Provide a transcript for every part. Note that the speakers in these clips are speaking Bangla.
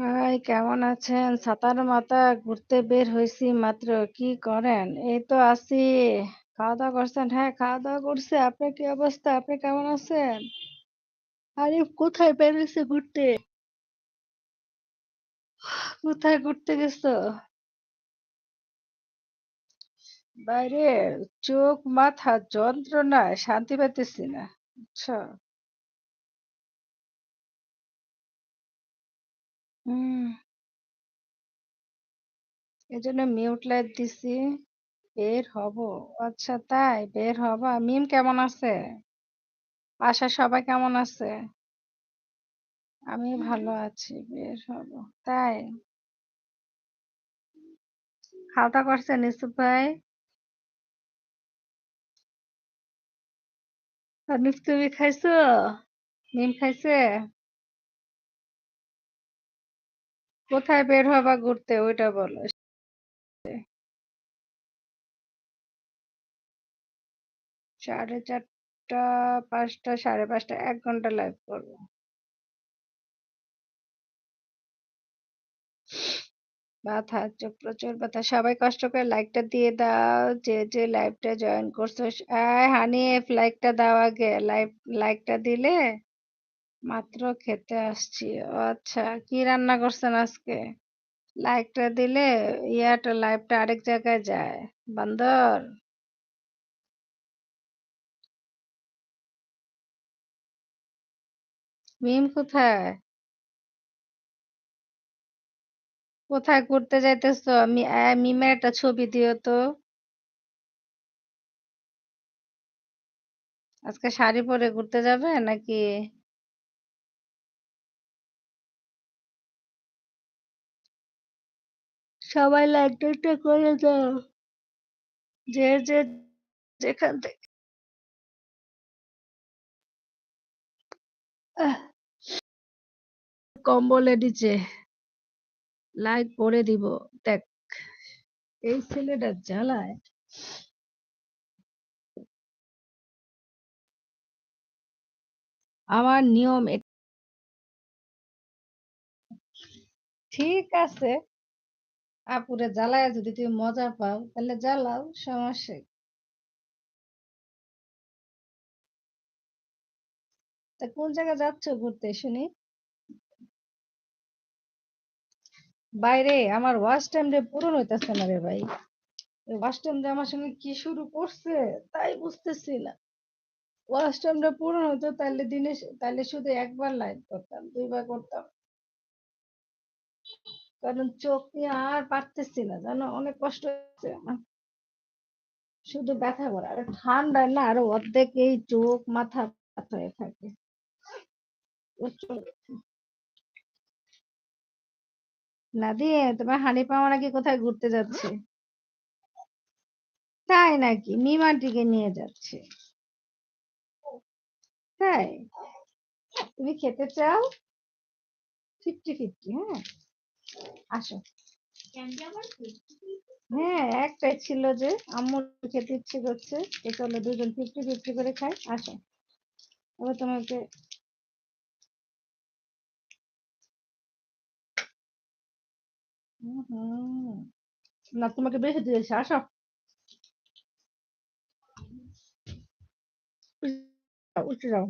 হাই কেমন আছেন? ছাতার মাথায় ঘুরতে বের হইছি মাত্র। কি করেন? এই তো আছি। খাওয়া-দাওয়া করছেন? হ্যাঁ, খাওয়া-দাওয়া করছি। আপনার কি অবস্থা? আপনি কেমন আছেন? আরে কোথায় বের হইছে ঘুরতে? কোথায় ঘুরতে গেছো? বাইরে চোখ মাথা যন্ত্রণায় শান্তি পাইতেছি না। বুঝছ? হুম। এজন্য মিউট লাইট দিছি। বের হব। আচ্ছা তাই? বের হবা? মিম কেমন আছে? বাসার সবাই কেমন আছে? আমি ভালো আছি। বের হব। তাই? খাওয়া-দাওয়া করছেন ইউসুফ ভাই? হানিফ তুমি খাইছো? মিম খাইছে? কোথায় বের হবা ঘুরতে ওইটা বলো। সাড়ে চারটা পাঁচটা সাড়ে পাঁচটা এক ঘণ্টা লাইভ করব। ব্যথা হচ্ছে প্রচুর ব্যথা। সবাই কষ্ট করে লাইকটা দিয়ে দাও। যে, যে লাইভটা জয়েন করছ হানিফ লাইকটা দাও আগে। লাইভ লাইকটা দিলে মাত্র খেতে আসছি। আচ্ছা কি রান্না করছেন আজকে? লাইকটা দিলে ইয়াটা লাইভটা আরেক জায়গায় যায়। বান্দর। মিম কোথায়? কোথায় ঘুরতে যাইতেছো? মি অ্যা মিমের একটা ছবি দিও তো। আজকে শাড়ি পরে ঘুরতে যাবে নাকি? সবাই লাইকটা করে দাও। যে, যে যেখান থেকে আহ! কম্বলের নিচে লাইক করে দিব। দেখ এই ছেলেটা জ্বালায় আমার নিয়ম ঠিক আছে। আপুরে জ্বালায়া যদি তুমি মজা পাও তাহলে জ্বালাও সমস্যা? তা কোন জায়গায় যাচ্ছ ঘুরতে শুনি? বাইরে আমার ওয়াচ টাইম রে পূরণ হইতাছে না রে ভাই। ওয়াচ টাইম যে আমার সঙ্গে কি শুরু করছে তাই বুঝতেছি না। ওয়াচ টাইমটা পূরণ হতো তাহলে দিনে তাহলে শুধু একবার লাইভ করতাম, দুইবার করতাম। কারণ চোখ নিয়ে আর পারতেছি না, জানো অনেক কষ্ট হচ্ছে আমার। শুধু ব্যথা করে, আর ঠান্ডায় না আরও অর্ধেক এই চোখ, মাথা হয়ে থাকে। প্রচুর নাদিয়া, তোমার হানি পাওয়া নাকি কোথায় ঘুরতে যাচ্ছে? তাই নাকি? মিম আন্টিকে নিয়ে যাচ্ছে। তাই? তুমি খেতে চাও? ফিফটি ফিফটি হ্যাঁ? আসো। হ্যাঁ একটাই ছিল যে আম্মুর খেতে ইচ্ছে করছে তো চলো দুজন ফিফটি ফিফটি করে খাই আসো। এবার তোমাকে। না তোমাকে বেশি দিয়েছে আসো। উঠে যাও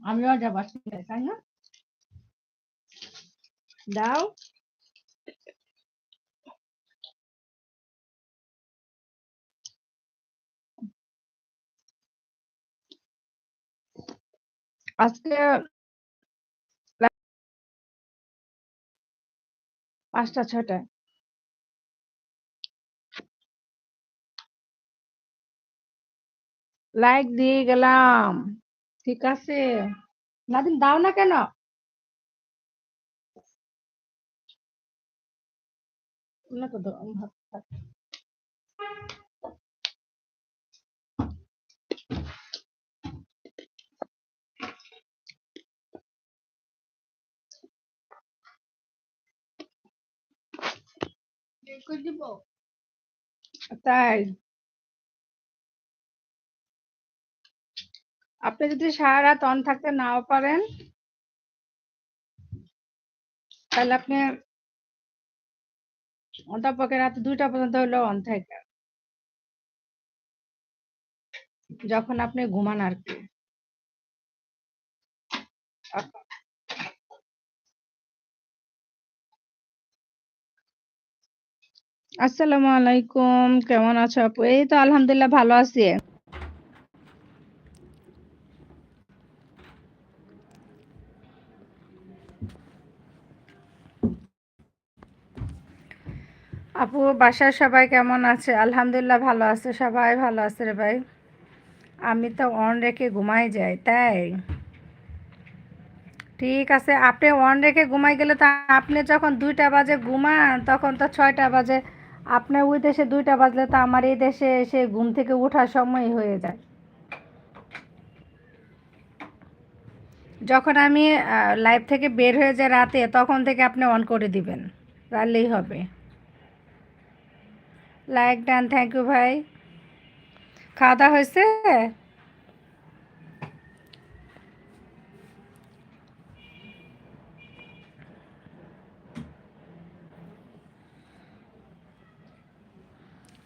আমিও যাব আজকে তাই না? দাও। আজকে পাঁচটা ছয়টায় লাইক দিয়ে গেলাম। ঠিক আছে। নাদিন দাও না কেন? না তো দাও, আমি ভাত খাচ্ছি। তাই। আপনি যদি সারা রাত অন থাকতে নাও পারেন, তাহলে আপনি অন্তপক্ষে রাতে দুইটা পর্যন্ত হলেও অন থাকেন যখন আপনি ঘুমান আর কি। আসসালামু আলাইকুম, কেমন আছো আপু? এই তো আলহামদুলিল্লাহ ভালো আছি। আপু, বাসার সবাই কেমন আছে? আলহামদুলিল্লাহ ভালো আছে। সবাই ভালো আছে রে ভাই। আমি তো অন রেখে ঘুমাই যাই, তাই? ঠিক আছে, আপনি অন রেখে ঘুমাই গেলে তো আপনি যখন দুইটা বাজে ঘুমান, তখন তো ছয়টা বাজে। আপনার ওই দেশে দুইটা বাজলে তো আমার এই দেশে এসে ঘুম থেকে ওঠার সময় হয়ে যায়। যখন আমি লাইভ থেকে বের হয়ে যাই রাতে, তখন থেকে আপনি অন করে দিবেন। তাহলেই হবে। লাইক ডান থ্যাংক ইউ ভাই খাওয়া দাওয়া হয়েছে?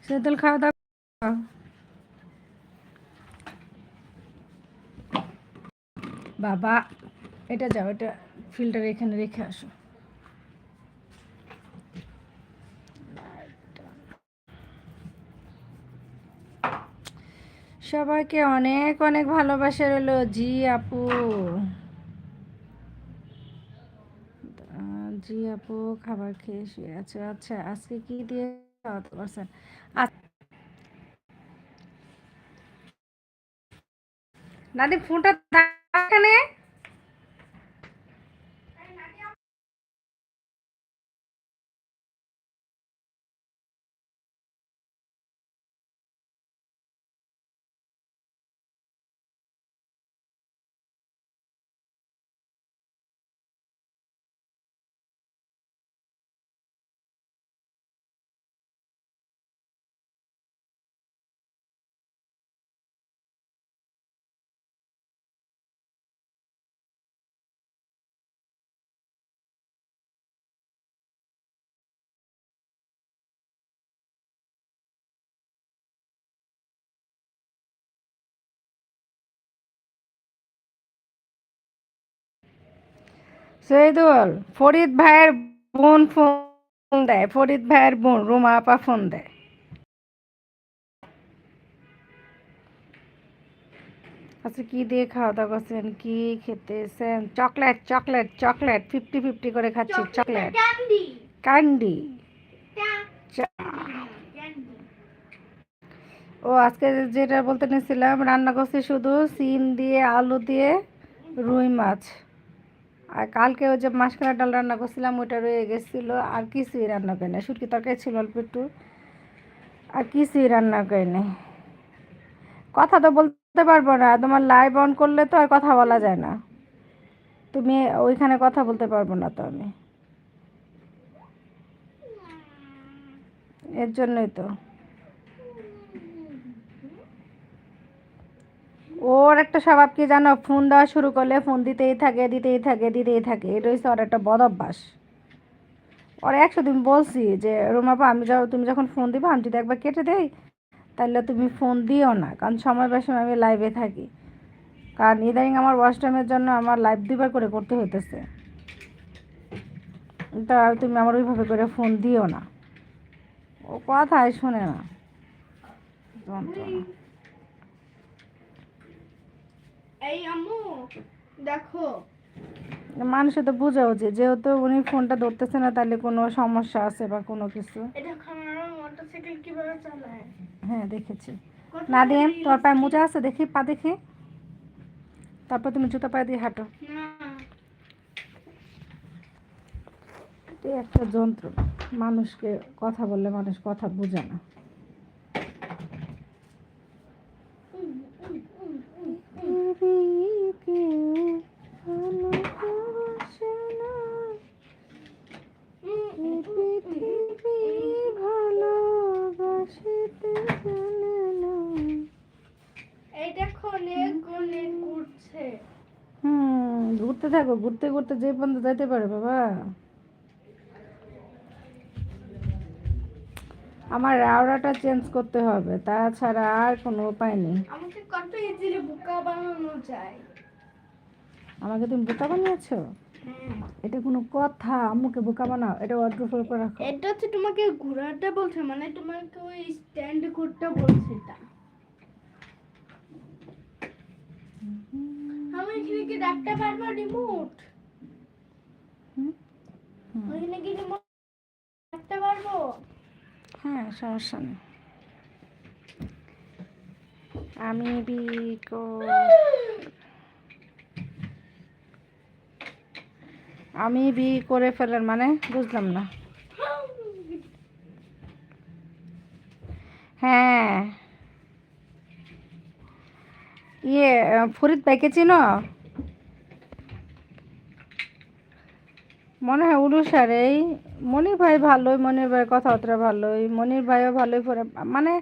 সেদুল খাওয়া দাওয়া বাবা, এটা যাও, এটা ফিল্টার এখানে রেখে আসো। সবাইকে অনেক অনেক ভালোবাসা রইল। জি আপু। জি আপু, খাবার খেয়ে শুয়ে আছে। আচ্ছা আজকে কি দিয়ে খাওয়াতে পারছেন ফোনটা শহীদুল ফরিদ ভাইয়ের বোন ফোন দেয়। ফরিদ ভাইয়ের বোন রুমা আপা ফোন দেয়। আচ্ছা কি দিয়ে খাওয়া দাওয়া করছেন? কি খেতেছেন? Chocolate chocolate chocolate fifty fifty করে খাচ্ছি চকলেট ক্যান্ডি ও আজকে যেটা বলতে নিয়েছিলাম রান্না করছি শুধু সিম দিয়ে আলু দিয়ে রুই মাছ। আর কালকে ওই যে মাসকালা ডাল রান্না করছিলাম, ওইটা রয়ে গেছিল, আর কিছুই রান্না করে না শুটকি তরকারি ছিল অল্প একটু, আর কিছুই রান্না করি নাই কথা তো বলতে পারব না, তোমার লাইভ অন করলে তো আর কথা বলা যায় না। তুমি ওইখানে কথা বলতে পারব না তো আমি। এর জন্যই তো। ওর একটা স্বভাব কি জানো? ফোন দেওয়া শুরু করলে ফোন দিতেই থাকে দিতেই থাকে দিতেই থাকে। এটা হচ্ছে ওর একটা বদ অভ্যাস। ওর একশো দিন বলছি যে রুমাপা আমি যাও তুমি যখন ফোন দিবা, আমি যদি একবার কেটে দেই, তাহলে তুমি ফোন দিও না। কারণ সময় বেশ সময় আমি লাইভে থাকি। কারণ ইদানিং আমার ওয়াশ টাইমের জন্য আমার লাইভ দুবার করে করতে হইতেছে। তা তুমি আমার ওইভাবে করে ফোন দিও না। ও কথাই শোনে না যন্ত্রণা এই আম্মু দেখো। মানুষে তো বোঝা উচিত যেহেতু উনি ফোনটা ধরতেছে না তাহলে কোনো সমস্যা আছে বা কোনো কিছু? মোটরসাইকেল কীভাবে চালায়। হ্যাঁ দেখেছি। না দিয়ে তোর পায়ে মোজা আছে? দেখি পা দেখি। তারপর তুমি জুতো পায়ে দিয়ে হাঁটো। একটা যন্ত্র। মানুষকে কথা বললে মানুষ কথা বোঝে না এই দেখো নে কোনে ঘুরতে থাকো ঘুরতে ঘুরতে যে পর্যন্ত যাইতে পারে বাবা। আমার রাওড়াটা চেঞ্জ করতে হবে তাছাড়া আর কোনো উপায় নেই। আমাকে কত ইজিলি বোকা বানানো যায়। আমাকে তুমি বোকা বানিয়েছো? হ্যাঁ। এটা কোনো কথা আম্মুকে বোকা বানাও এটা অর্ডার ফুল করে রাখো। এটা হচ্ছে তোমাকে ঘোরাতে বলছে মানে তোমাকে ওই স্ট্যান্ড করতে বলছে এটা। কি রাখতে পারব রিমোট। ওইখানে কি রিমোট রাখতে পারব হ্যাঁ সমস্যা নেই। আমি বিকো আমি বি করে ফেলার মানে বুঝলাম না হ্যাঁ ইয়ে আহ, ফরিদ ভাইকে চিনো? মনে হয় উড়ুষার এই মনির ভাই ভালোই, মনির ভাই কথাবার্তা ভালোই, মনির ভাইও ভালোই মানে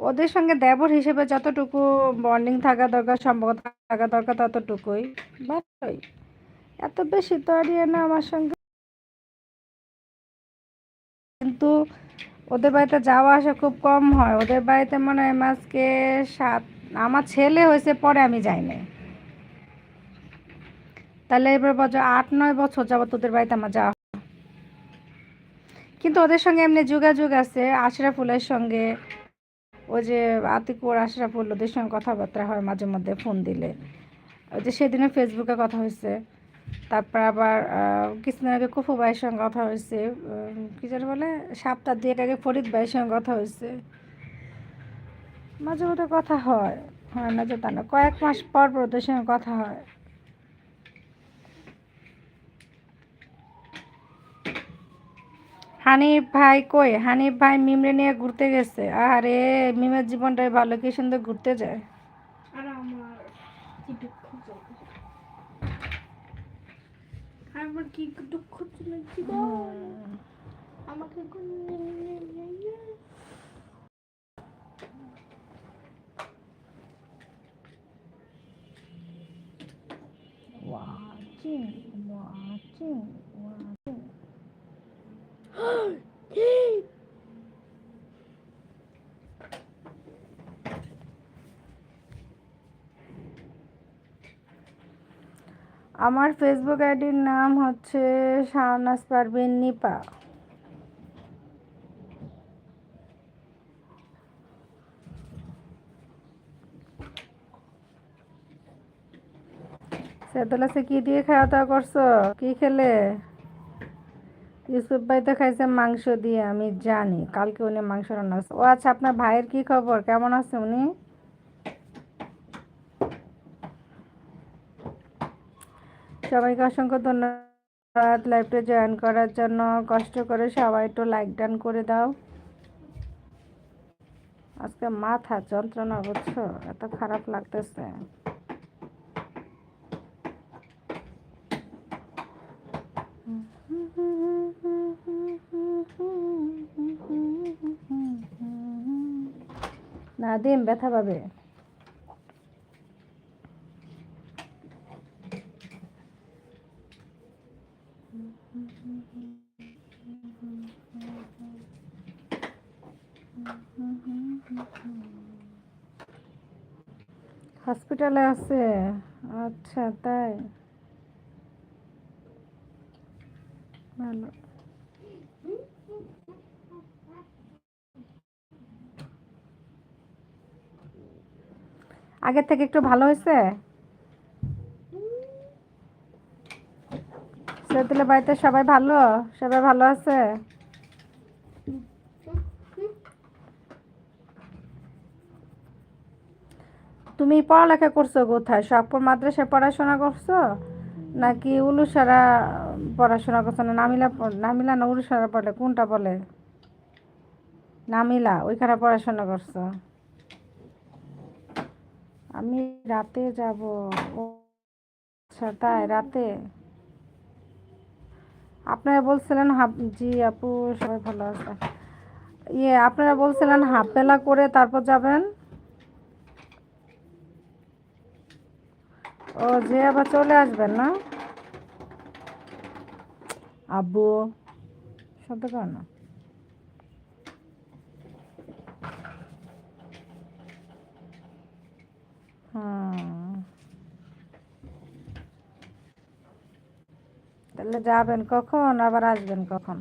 ওদের সঙ্গে দেবর হিসেবে যতটুকু বন্ডিং থাকা দরকার, সম্পর্ক থাকা দরকার, ততটুকুই, ভালোই। এত বেশি তো আর ইয়ে না আমার সঙ্গে। কিন্তু ওদের বাড়িতে যাওয়া আসা খুব কম হয়, ওদের বাড়িতে মনে হয় মাসকে সাত আমার ছেলে হয়েছে, পরে আমি যাইনি তাহলে এবার বছর আট, নয় বছর যাবত তোদের বাড়িতে আমার যাওয়া। কিন্তু ওদের সঙ্গে এমনি যোগাযোগ আছে, আশরাফুলের সঙ্গে। ওই যে আতিকুর, আশরাফুল, ওদের সঙ্গে কথাবার্তা হয়, মাঝে মধ্যে ফোন দিলে। ওই যে সেদিনে ফেসবুকে কথা হয়েছে। তারপর আবার কিছুদিন আগে কুফু ভাইয়ের সঙ্গে কথা হয়েছে। কি যেন বলে, সপ্তাহ দুয়েক আগে ফরিদ ভাইয়ের সঙ্গে কথা হয়েছে। মাঝে মধ্যে কথা হয়। হয় না যে তা না। কয়েক মাস পর পর ওদের সঙ্গে কথা হয়। হানিফ ভাই কই? হানিফ ভাই মিমরে নিয়ে ঘুরতে গেছে। আরে মিমের জীবনটাই ভালো। কি সুন্দর ঘুরতে যায়। আর আমার কি দুঃখ জীবন আমাকে কোন- ওয়াচিং ওয়াচিং আমার ফেসবুক আইডির নাম হচ্ছে শাহনাজ পারভিন নিপা। সেদলাসে কি দিয়ে খাওয়া দাওয়া করছ? কি খেলে? ইউসুফ ভাই তো খাইছে মাংস দিয়ে, আমি জানি, কালকে উনি মাংস রান্না করছে। ও আচ্ছা আপনার ভাইয়ের কি খবর? কেমন আছে উনি? সবাইকে অসংখ্য ধন্যবাদ লাইভটা জয়েন করার জন্য। কষ্ট করে সবাই একটু লাইক ডান করে দাও। আজকে মাথা যন্ত্রণা, বুঝছ? এত খারাপ লাগতেছে। না দিন ব্যথা পাবে? হসপিটালে আছে। আচ্ছা তাই। ভালো। আগের থেকে একটু ভালো হয়েছে? সেতুলের বাড়িতে সবাই ভালো? সবাই ভালো আছে? তুমি পড়ালেখা করছ কোথায়? শখপুর মাদ্রাসায় পড়াশোনা করছ? নাকি উলুসারা পড়াশোনা করছ? না নামিলা নামিলা না উলুসারা পড়লে? কোনটা বলে নামিলা, ওইখানে পড়াশোনা করছ? আমি রাতে যাব। ও আচ্ছা তাই রাতে? আপনারা বলছিলেন হাফ, জি আপু, সবাই ভালো আছে। ইয়ে আপনারা বলছিলেন হাফ বেলা করে তারপর যাবেন? ও, যে আবার চলে আসবেন না? আব্বু, শব্দ কর না হুম তাহলে যাবেন কখন? আবার আসবেন কখন?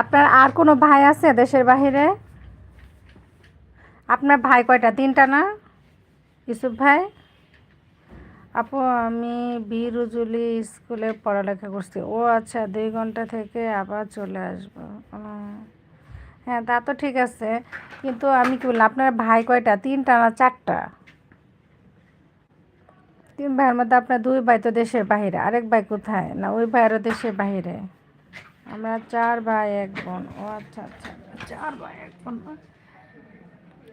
আপনার আর কোনো ভাই আছে দেশের বাহিরে? আপনার ভাই কয়টা? তিনটা না? ইউসুফ ভাই? আপু, আমি বিরুজুলি স্কুলে পড়ালেখা করছি। ও আচ্ছা দুই ঘণ্টা থেকে আবার চলে আসব। হ্যাঁ তা তো ঠিক আছে। কিন্তু আমি কি বললাম, আপনার ভাই কয়টা? তিনটা না চারটা? তিন ভাইয়ের মধ্যে আপনার দুই ভাই তো দেশের বাহিরে, আরেক ভাই কোথায়? না, ওই ভাইয়েরও দেশের বাইরে আমরা চার ভাই, এক বোন। ও আচ্ছা আচ্ছা চার ভাই, এক বোন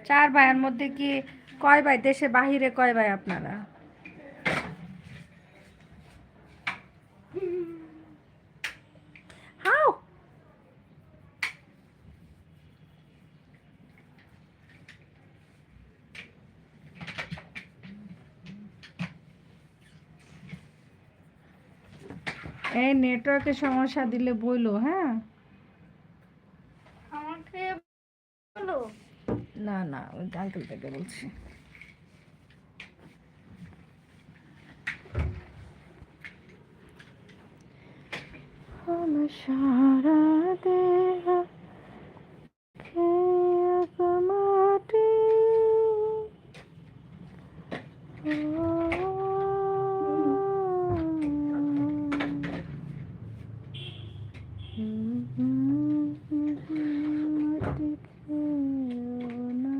চার ভাইয়ের মধ্যে কি কয় ভাই? দেশে বাহিরে কয় ভাই আপনারা? হাউ এই নেটওয়ার্কের সমস্যা দিলে বইলো হ্যাঁ? আমাকে বলো। না না ওই আঙ্কেল থেকে বলছি আমার সারা দেহ খেয়ে মাটি মাটি খেয়েও না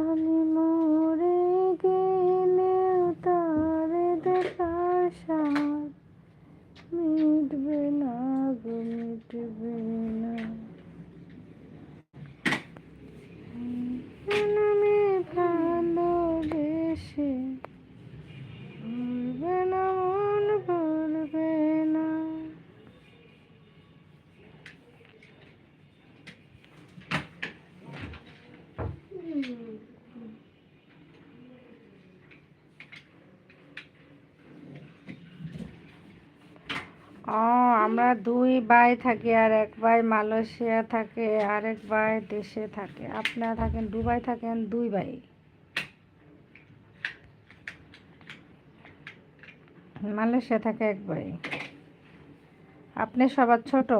আমি মরে গেলেও তারে দেখার স্বাদ মিটবে না গো মিটবে না আমি ভালোবেসে ভুলবে না মন ভুলবে না ও আমরা দুই ভাই থাকি আর এক ভাই মালয়েশিয়া থাকে, আর এক ভাই দেশে থাকে। আপনারা থাকেন দুবাই থাকেন, দুই ভাই। মালয়েশিয়া থাকে এক ভাই। আপনি সবার ছোট?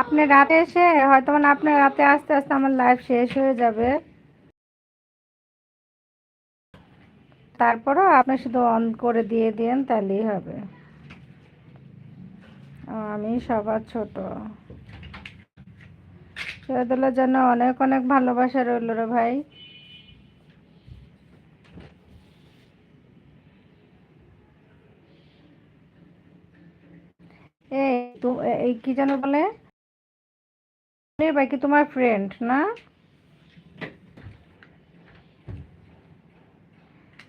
আপনি রাতে এসে হয়তো মানে আপনার রাতে আস্তে আস্তে আমার লাইফ শেষ হয়ে যাবে। তারপরও আপনি শুধু অন করে দিয়ে দেন, তাহলেই হবে। আমি সবার ছোট। শহীদুল্লার জন্য অনেক অনেক ভালোবাসা রইল রে ভাই। এই কি যেন বলে? ভাই তোমার ফ্রেন্ড না?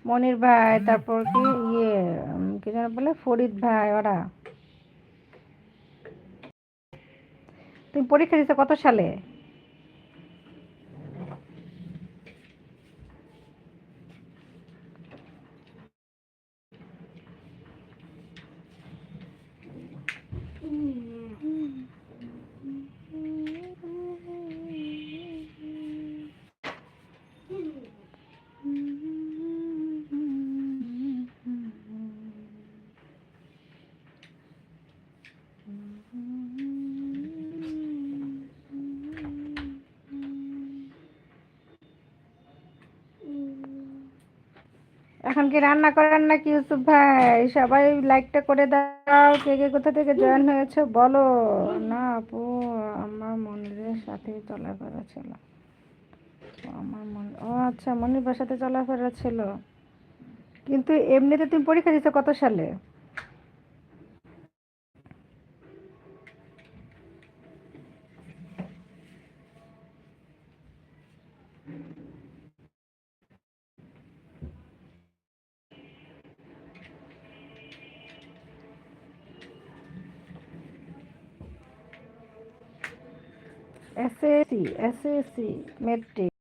মনির ভাই, তারপর কি ইয়ে কি যেন বলে, ফরিদ ভাই, ওরা। তুমি পরীক্ষা দিতে কত সালে এখন কি রান্না করেন নাকি ইউসুফ ভাই? সবাই লাইকটা করে দাও। কে কে কোথা থেকে জয়েন হয়েছে বলো? না, আপু, আমার মনিরের সাথেই চলাফেরা ছিল। আমার মন, ও আচ্ছা মনির বাসাতে চলাফেরা ছিল। কিন্তু এমনিতে তুমি পরীক্ষা দিচ্ছ কত সালে? SSC SSC matric.